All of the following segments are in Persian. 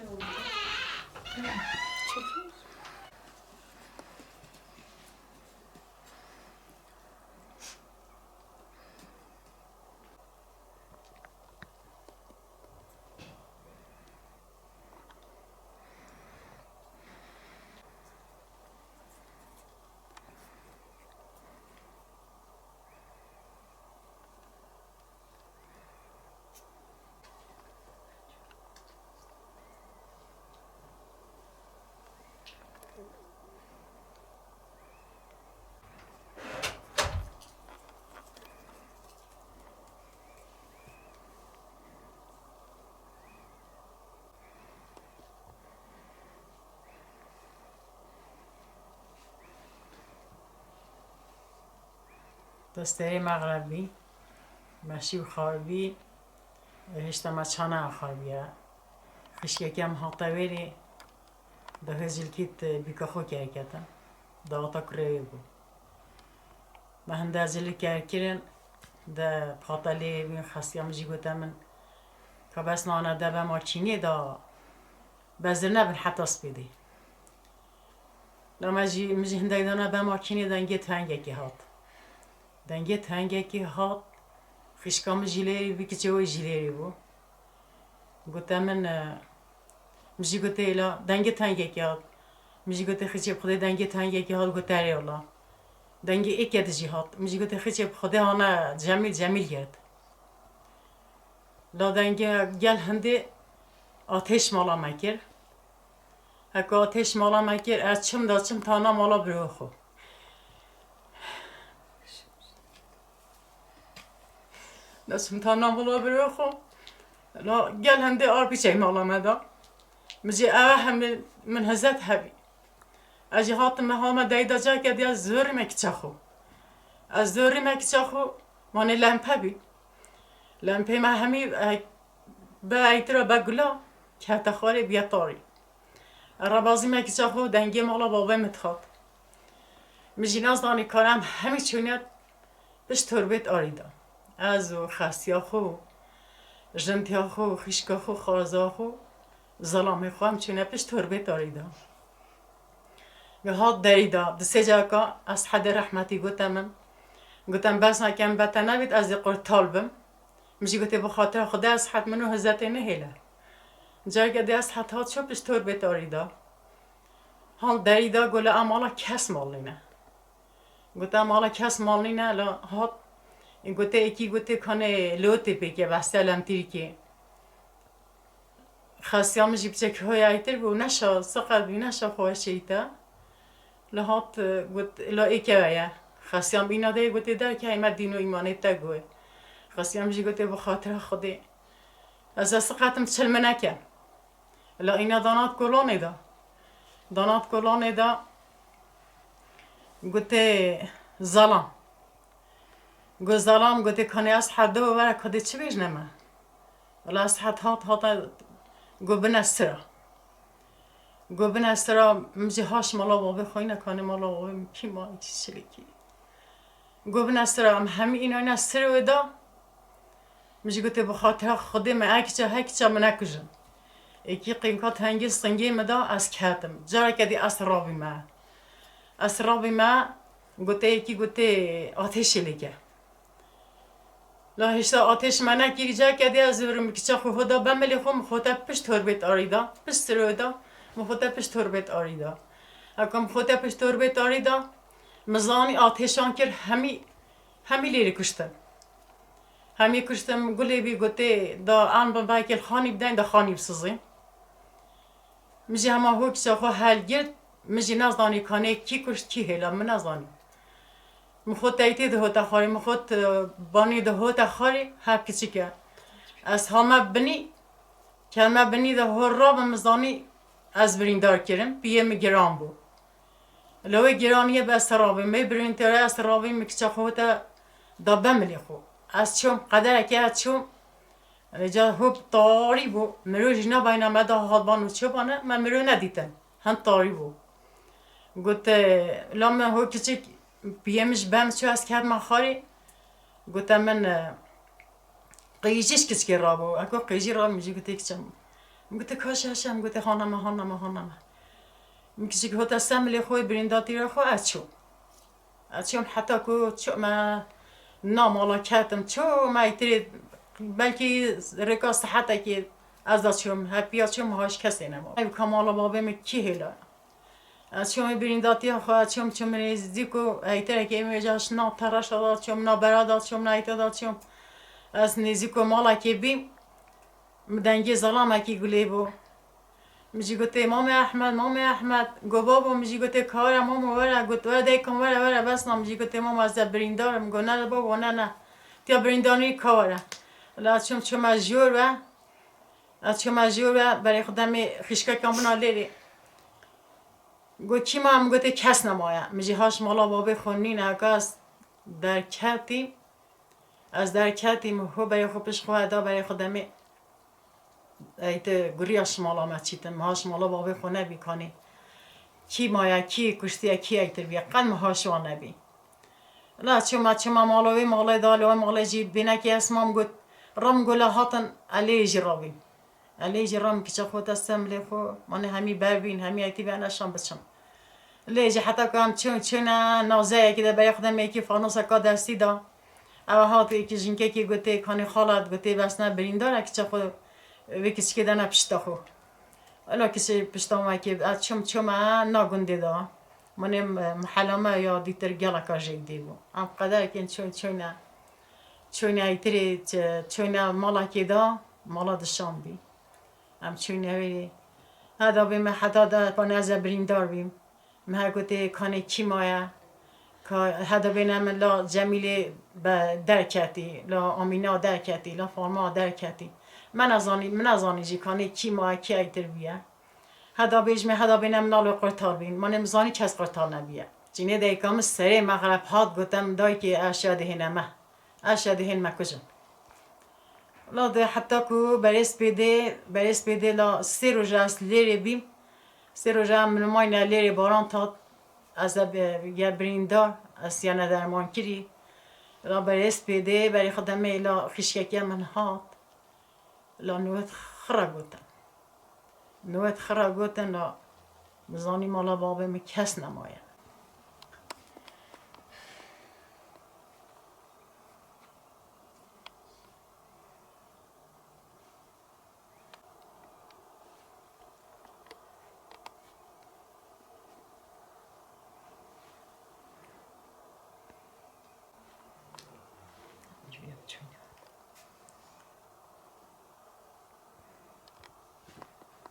şey olacak. Çekil. ده هزیل کیت بیکا خو که کتن ده آتا کره بو ما هنده زیلی که کرن ده پاتالی بین خستی هم جی گوتا من که بس نانا ده به ما چینی ده بزر نبن حتی سپیدی لما جی مجی هنده دانا به ما چینی دنگی تنگه که هات Denge tengeki hat fışkamı jileri bir kiçe o jileri bu. Gotemin e, mji gote ila denge tengeki hat. Mji gote xiçe xode denge tengeki hat goteri ola. Denge ek yedi jihat. Mji gote xiçe xode hana cemil cemil yed. La denge gel hindi ateş mala mekir. Heko ateş mala mekir. Erçim da çim tana mala bürüxu. تا نامولا برو خو لا گل هنده آر بیچه مالا مدا مجي اوه هم من هزت هبي اجي هات مهاما دايدا جا كد يا زوري مكچخو از زوري مكچخو ماني لمپه بي لمپه ما همي با ايترا بگلا که خاري بیا طاري ربازي مكچخو دنگي مالا بابا متخات مجي ناز داني كارم همي چونيت بش تربيت آريدا از و خستیا خو جنتیا خو خیشکا خو خارزا خو ظلامی خو هم چونه پیش تربه داریدا. به هات داریدا. دسه جاکا از حد رحمتی گوتم. بس بتا نبید از قر طالبم. میشی گوته بخاطر خدا از حد منو هزت نهیله جای که از حد هات شو پیش تربه داریدا. حال داریدا گله امالا کس مالینه گوتم امالا کس مالینه لا هات گوته اکی گوته کنه لوته پیکه بسته لم تیری که. خاصیام جیب چک های ایتر بو نشا سقل بی نشا خواه شیطه لحات گوت لا ایکه ویا. خاصیام بینا ده گوته در که ایمد دین و ایمانه تا گوه. خاصیام جی گوته بخاطر خوده. از از قطم چلمه نکن. لا اینا دانات کلانه دا دانات کلانه دا گوته ظلام گزالام گوتی کنی از حد دو برای کدی چی بیش نمه؟ ولی از حد هات هات گو بنسترا گو بنسترا مجی هاش مالا بابی خوی نکنی مالا کی ما چی چلی کی گو بنسترا هم همی اینا نستر و دا مجی گوتی بخاطر خودی من اکی چه هکی چه من نکجم ایکی قیمکات هنگی سنگی مدا از کتم جارا کدی از رابی ما. از رابی ما گوته ایکی گوته آتشی لیگه لا هشتا آتش منه گیری جا کدی از زورم کچا خو خدا بملی خو مخوتا پشت تربیت آریدا. پشت رودا مخوتا پشت تربیت آریدا. اکم مخوتا پشت تربیت آریدا. مزانی آتشان کر همی همی لیری کشتم همی کشتم گلی بی گوته دا آن با باکل خانی بدین دا خانی بسزیم مجی همه هو کچا خو حل گرد. مجی نزدانی کانه کی کشت کی هلا؟ من نزدانی. مخوت تایتی ده هوتا خاری مخوت بانی ده هوتا خاری ها کچی که از همه بنی کلمه بنی ده هر را به مزانی از بریندار کرم بیه می گران بو. لو گرانیه به سرابی می برین تره از سرابی می کچا خوتا دا بملی خو. از چوم قدر که از چوم جا هوب تاری بو. مرو جنا باینا مدا حالبان و چوبانه من مرو ندیتن. هم تاری بو. گوت لام هو کچی بیمش بم چو از کرد من خاری گفتم من قیجیش کس که را بو؟ اکو قیجی را میجی گفته کچم گوته کاش هشم گوته خانم خانم خانم می‌کشی که هتا سملی خوی برینداتی را خو اچو اچوم حتی کو چو ما نام والا کتم چو؟ ما ایتری بلکه رکاست حتی که از داشتم هپیا چوم هاش کسی نما ای کمالا بابم کی هلا از چوم برینداتی خو چوم چوم نزدیکو ایتر که میجاش نا تراش داد چوم نا برادات چوم نا ایتا داد چوم از نزدیکو مالا که بیم مدنگی ظلامه کی گلی بو میجی گوته مام احمد مام احمد گو بابا میجی گوته کارم مام وره گوت وره دیکم وره وره بس نام میجی گوته مام از بریندارم گو نه بابا نه نه تیا بریندانی کاره لا چوم چوم از جور و از چوم از جور و برای خودم خیشکا کامونا لیلی گو کی ما هم گوته کس نمایا. میجی هاش مالا بابا خونی نکاس در کتی از در کتی مخو برای خوبش خواهد دا برای خودم ایت گریاش مالا مچیتم هاش مالا بابا خو نبی کنی. کی مایا کی کشتی کی ایتر بیا قن هاش و نبی. لا چما چما مالوی دالی و مالای جی بینا کی اسمام گوت رم گلا هاتن علی جرابی. علی جرام کی خود استم لی خو من همی بربین همی ایتی بیان شام بچم. لیجی حتی کام چون چون نازه که ده برای خودم یکی فانوس کا دستی دا او هاتی که جنکه که گوته کانی خالت گوته بس نه بریندار که چه خود وی کسی که دنه پشتا خو الا کسی پشتا ما که از چم چم ناگنده دا من محلمه یا دیتر گلا کاجی دی بو ام قدر که چون چون چون ایتری چون مالا که دا مالا دشان بی ام چون وی هدا بیم حتی دا پانه از بریندار بیم مه گوته کانه کی مایا که هدا بینم لا جمیل درکتی لا آمینا درکتی لا فارما درکتی من از آنی من از آنی جی کانی کی ما کی ایتر بیه؟ هدا بیج می هدا بینم نال قرطال بین. من امزانی کس قرطال نبیه. جینه دیکام سره مغرب هات گفتم دای که ما اشیا دهین ما کجا؟ لا ده حتی کو برس پیده برس پیده لا سه روز است لیری بیم. سه روز من ماین لیری باران تا از یه بریندار از یه ندرمان کری لا برس پیده برای خودم لا خیشکی من هات لا نوت خرا گوتن نوت خرا گوتن مزانی مالا بابه کس نماید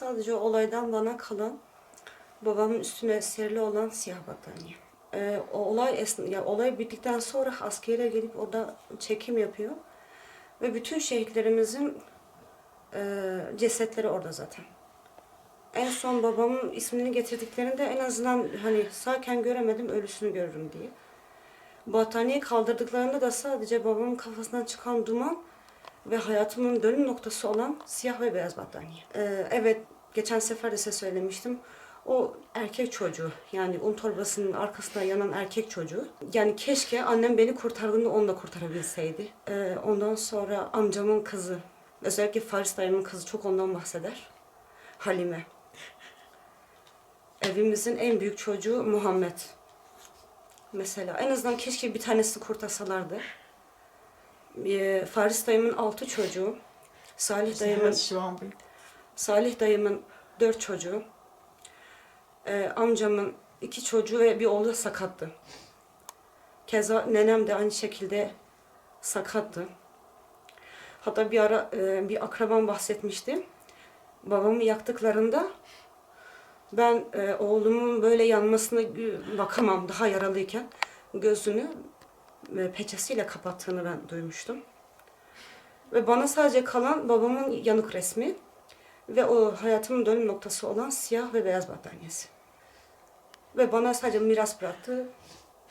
Sadece olaydan bana kalan babamın üstüne serili olan siyah battaniye. Ee, o olay esna, ya olay bittikten sonra askere gelip orada çekim yapıyor ve bütün şehitlerimizin e, cesetleri orada zaten. En son babamın ismini getirdiklerinde en azından hani sağken göremedim ölüsünü görürüm diye. Battaniye kaldırdıklarında da sadece babamın kafasından çıkan duman ve hayatımın dönüm noktası olan siyah ve beyaz battaniye. Ee, evet, geçen sefer de size söylemiştim. O erkek çocuğu, yani un torbasının arkasında yanan erkek çocuğu. Yani keşke annem beni kurtardığında onu da kurtarabilseydi. Ee, ondan sonra amcamın kızı, özellikle Faris dayımın kızı çok ondan bahseder. Halime. Evimizin en büyük çocuğu Muhammed. Mesela en azından keşke bir tanesi kurtarsalardı. Ee, Faris dayımın altı çocuğu, Salih dayımın şu an bir Salih dayımın dört çocuğu, ee, amcamın iki çocuğu ve bir oğlu da sakattı. Keza nenem de aynı şekilde sakattı. Hatta bir ara e, bir akrabam bahsetmişti. Babamı yaktıklarında ben e, oğlumun böyle yanmasına bakamam daha yaralıyken gözünü e, peçesiyle kapattığını ben duymuştum. Ve bana sadece kalan babamın yanık resmi ve o hayatımın dönüm noktası olan siyah ve beyaz battaniyesi. Ve bana sadece miras bıraktı.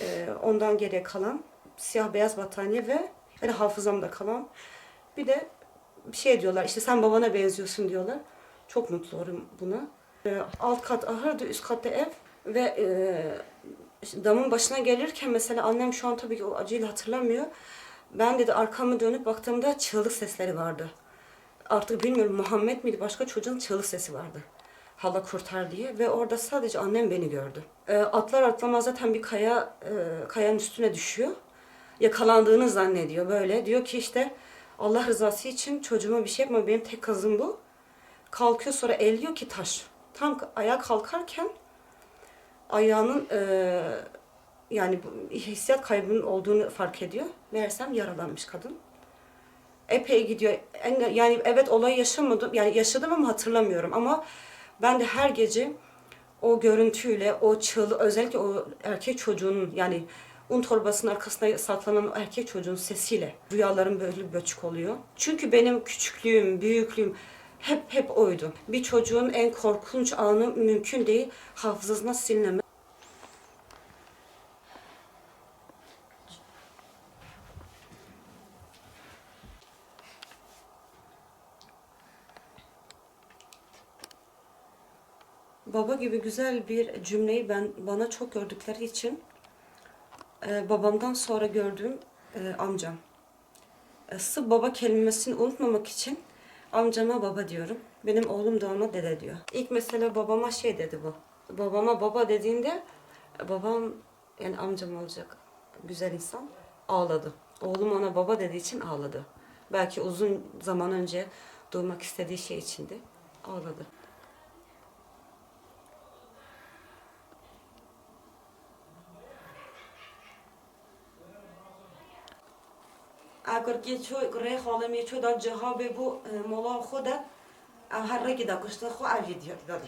e, ondan geriye kalan siyah beyaz battaniye ve yani hafızamda kalan bir de bir şey diyorlar işte sen babana benziyorsun diyorlar. Çok mutlu olurum buna. E, alt kat ahırdı, üst katta ev ve e, damın başına gelirken mesela annem şu an tabii ki o acıyla hatırlamıyor. Ben dedi arkamı dönüp baktığımda çığlık sesleri vardı. artık bilmiyorum Muhammed miydi başka çocuğun çığlık sesi vardı. Hala kurtar diye ve orada sadece annem beni gördü. Ee, atlar atlamaz zaten bir kaya e, kayanın üstüne düşüyor. Yakalandığını zannediyor böyle. Diyor ki işte Allah rızası için çocuğuma bir şey yapma benim tek kızım bu. Kalkıyor sonra elliyor ki taş. Tam ayağa kalkarken ayağının e, yani hissiyat kaybının olduğunu fark ediyor. Meğersem yaralanmış kadın. Epey gidiyor. Yani evet olay yaşamadım. Yani yaşadım ama hatırlamıyorum. Ama ben de her gece o görüntüyle, o çığlığı, özellikle o erkek çocuğunun yani un torbasının arkasına saklanan erkek çocuğun sesiyle rüyalarım böyle böçük oluyor. Çünkü benim küçüklüğüm, büyüklüğüm hep hep oydu. Bir çocuğun en korkunç anı mümkün değil. Hafızasına silineme. Baba gibi güzel bir cümleyi ben bana çok gördükleri için e, babamdan sonra gördüğüm e, amcam. E, baba kelimesini unutmamak için amcama baba diyorum. Benim oğlum da ona dede diyor. İlk mesela babama şey dedi bu. Babama baba dediğinde babam yani amcam olacak güzel insan ağladı. Oğlum ona baba dediği için ağladı. Belki uzun zaman önce duymak istediği şey içindi. Ağladı. اگر که چو ره حالم یه چو دا جهاب بو مولا خود هر رگی دا کشته خو علی داد.